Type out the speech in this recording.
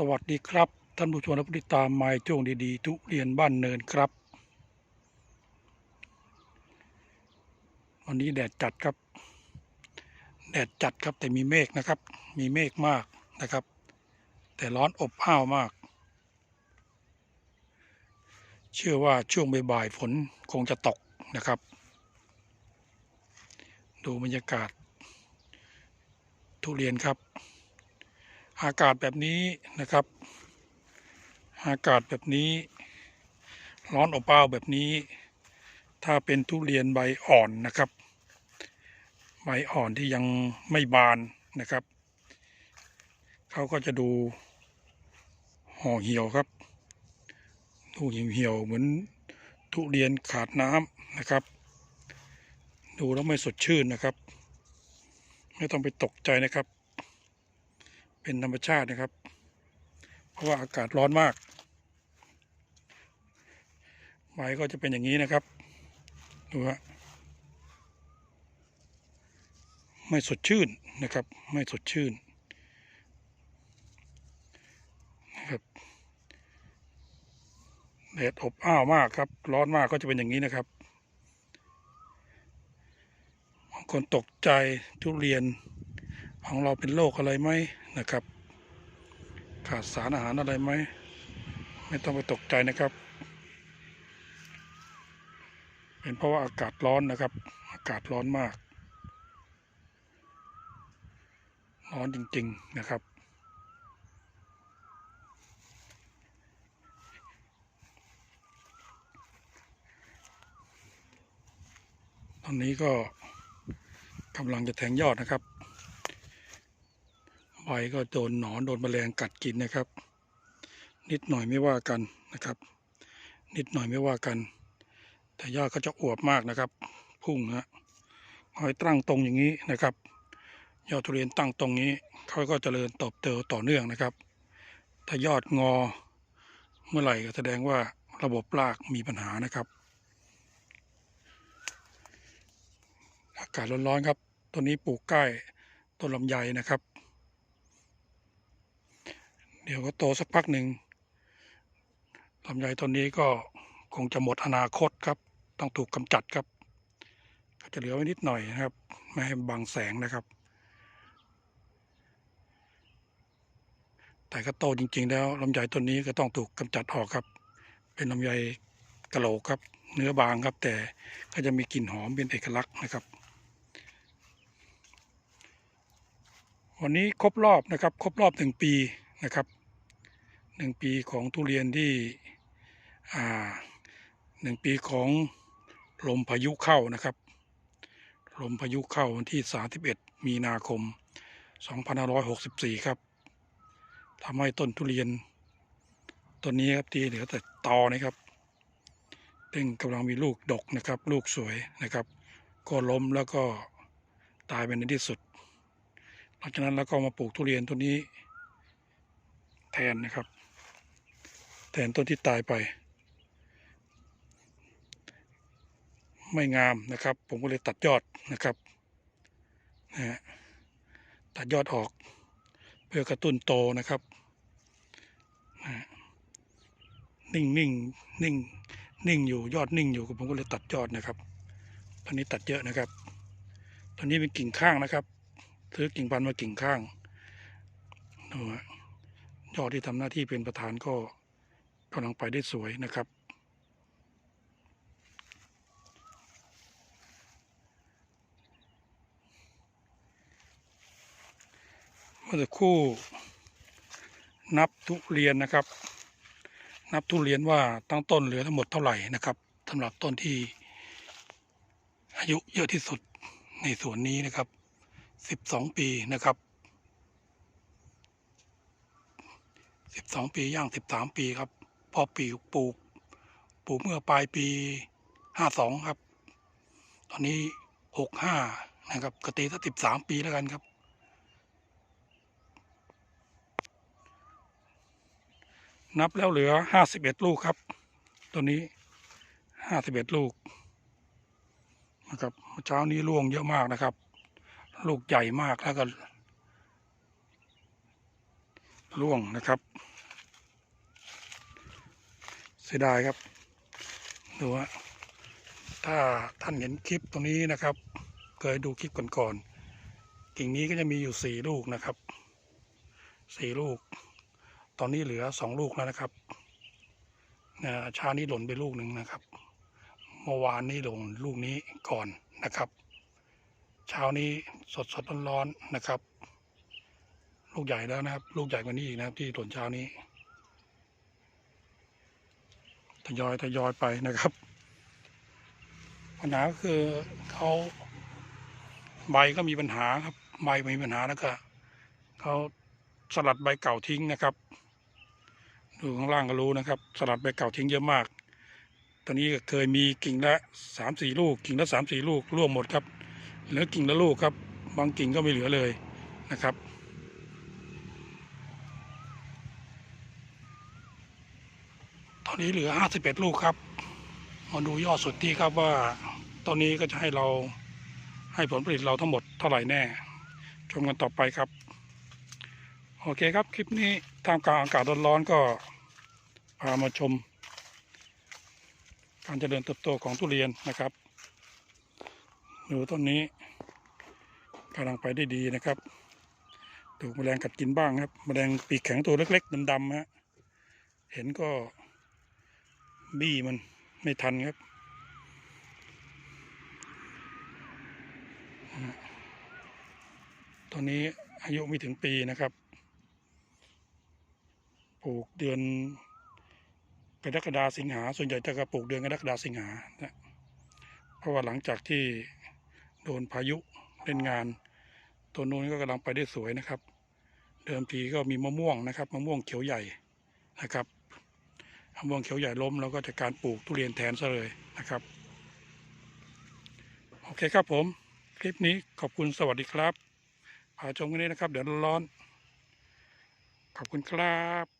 สวัสดีครับท่านผู้ชมและผู้ติดตามไม้ช่วงดีๆ ทุเรียนบ้านเนินครับ วันนี้แดดจัดครับ แดดจัดครับแต่มีเมฆนะครับ มีเมฆมากนะครับ แต่ร้อนอบอ้าวมาก เชื่อว่าช่วงบ่ายๆฝนคงจะตกนะครับ ดูบรรยากาศ ทุเรียนครับ อากาศแบบนี้นะครับ อากาศแบบนี้ ร้อนอบอ้าวแบบนี้ ถ้าเป็นทุเรียนใบอ่อนนะครับ ใบอ่อนที่ยังไม่บานนะครับ เขาก็จะดูห่อเหี่ยวครับ ดูเหี่ยวๆเหมือนทุเรียนขาดน้ำนะครับ ดูแล้วไม่สดชื่นนะครับ ไม่ต้องไปตกใจนะครับ เป็นธรรมชาตินะครับ เพราะว่าอากาศร้อนมากใบก็จะเป็นอย่างนี้นะครับดูฮะไม่สดชื่นนะครับ ไม่สดชื่นนะครับแดดอบอ้าวมากครับ ร้อนมากก็จะเป็นอย่างนี้นะครับบางคนตกใจทุเรียนของเราเป็นโรคอะไรไหม นะครับ ขาดสารอาหารอะไรไหมไม่ต้องไปตกใจนะครับ เป็นเพราะว่าอากาศร้อนนะครับ อากาศร้อนมาก ร้อนจริง ๆนะครับ ตอนนี้ก็กำลังจะแทงยอดนะครับ ใบก็โดนหนอนโดนแมลงกัดกินนะครับ นิดหน่อยไม่ว่ากันนะครับ นิดหน่อยไม่ว่ากัน แต่ยอดก็จะอวบมากนะครับ พุ่งฮะหอยตั้งตรงอย่างนี้นะครับยอดทุเรียนตั้งตรงนี้เขาก็เจริญเติบโตต่อเนื่องนะครับ ถ้ายอดงอเมื่อไหร่ก็แสดงว่าระบบรากมีปัญหานะครับ อากาศร้อนๆครับ ต้นนี้ปลูกใกล้ต้นลำไยนะครับ เดี๋ยวก็โตสักพักหนึ่งลำไยต้นนี้ก็คงจะหมดอนาคตครับ ต้องถูกกำจัดครับ ก็จะเหลือไว้นิดหน่อยนะครับ ไม่ให้บังแสงนะครับ แต่ก็โตจริง ๆ แล้วลำไยต้นนี้ก็ต้องถูกกำจัดออกครับ เป็นลำไยกะโหลกครับ เนื้อบางครับ แต่ก็จะมีกลิ่นหอมเป็นเอกลักษณ์นะครับ วันนี้ครบรอบนะครับ ครบรอบหนึ่งปีนะครับ หนึ่งปีของทุเรียนที่หนึ่งปีของลมพายุเข้านะครับ ลมพายุเข้าวันที่ 31 มีนาคม 2564 ครับทำให้ต้นทุเรียนต้นนี้ครับที่เหลือแต่ตอนะครับซึ่งกำลังมีลูกดกนะครับ ลูกสวยนะครับ ก็ล้มแล้วก็ตายไปในที่สุด หลังจากนั้นเราก็มาปลูกทุเรียนต้นนี้แทนนะครับ ทนต้นที่ตายไป ไม่งามนะครับ ผมก็เลยตัดยอดนะครับนะฮะตัดยอดออก เพื่อกระตุ้นโตนะครับนะฮะนิ่งนิ่งนิ่งนิ่งอยู่ยอดนิ่งอยู่ผมก็เลยตัดยอดนะครับตอนนี้ตัดเยอะนะครับ ตอนนี้เป็นกิ่งข้างนะครับซื้อกิ่งพันธุ์มากิ่งข้างดูฮะยอดที่ทำหน้าที่เป็นประธานก็ กำลังไปได้สวยนะครับ เมื่อสักครู่นับทุเรียนนะครับ นับทุเรียนว่าตั้งต้นเหลือทั้งหมดเท่าไหร่นะครับสำหรับต้นที่อายุเยอะที่สุดในสวนนี้นะครับสิบสองปีนะครับสิบสองปีย่างสิบสามปีครับ พอปีปลูกปลูกเมื่อปลายปีห้าสองครับ ตอนนี้หกห้านะครับกตีสักสิบสามปีแล้วกันครับ นับแล้วเหลือห้าสิบเอ็ดลูกครับ ตัวนี้ห้าสิบเอ็ดลูกนะครับเมื่อเช้านี้ร่วงเยอะมากนะครับ ลูกใหญ่มากแล้วก็ร่วงนะครับ เสียดายครับดูว่าถ้าท่านเห็นคลิปตรงนี้นะครับ เคยดูคลิปก่อนๆกิ่งนี้ก็จะมีอยู่สี่ลูกนะครับสี่ลูก ตอนนี้เหลือสองลูกแล้วนะครับชานี้หล่นไปลูกหนึ่งนะครับเมื่อวานนี้หล่นลูกนี้ก่อนนะครับ เช้านี้สดสดๆร้อนๆนะครับ ลูกใหญ่แล้วนะครับ ลูกใหญ่กว่านี้อีกนะครับที่หล่นเช้านี้ ทยอยทยอยไปนะครับ ปัญหาก็คือเขาใบก็มีปัญหาครับใบมีปัญหาแล้วก็เขาสลัดใบเก่าทิ้งนะครับ ดูข้างล่างก็รู้นะครับ สลัดใบเก่าทิ้งเยอะมาก ตอนนี้ก็เคยมีกิ่งละสามสี่ลูก กิ่งละสามสี่ลูกร่วงหมดครับ เหลือกิ่งละลูกครับ บางกิ่งก็ไม่เหลือเลยนะครับ อนนี้เหลือห้าสิบเอ็ดลูกครับ มาดูยอดสุดที่ครับว่าตอนนี้ก็จะให้เราให้ผลผลิตเราทั้งหมดเท่าไหร่แน่ ชมกันต่อไปครับ โอเคครับ คลิปนี้ท่ามกลางอากาศร้อนๆก็พามาชม การเจริญเติบโตของทุเรียนนะครับดูต้นนี้กำลังไปได้ดีนะครับถูกแมลงกัดกินบ้างครับ แมลงปีกแข็งตัวเล็ก ๆดำๆฮะเห็นก็ บี้มันไม่ทันครับ ตอนนี้อายุไม่ถึงปีนะครับ ปลูกเดือนกรกฎาสิงหา ส่วนใหญ่จะกระปลูกเดือนกรกฎาสิงหานะเพราะว่าหลังจากที่โดนพายุเล่นงาน ตัวนู้นก็กำลังไปได้สวยนะครับ เดิมทีก็มีมะม่วงนะครับมะม่วงเขียวใหญ่นะครับ มะม่วงเขียวใหญ่ล้มเราก็จะการปลูกทุเรียนแทนซะเลยนะครับ โอเคครับผม คลิปนี้ขอบคุณสวัสดีครับผ่าชมกันนี้นะครับ เดี๋ยวร้อน ขอบคุณครับ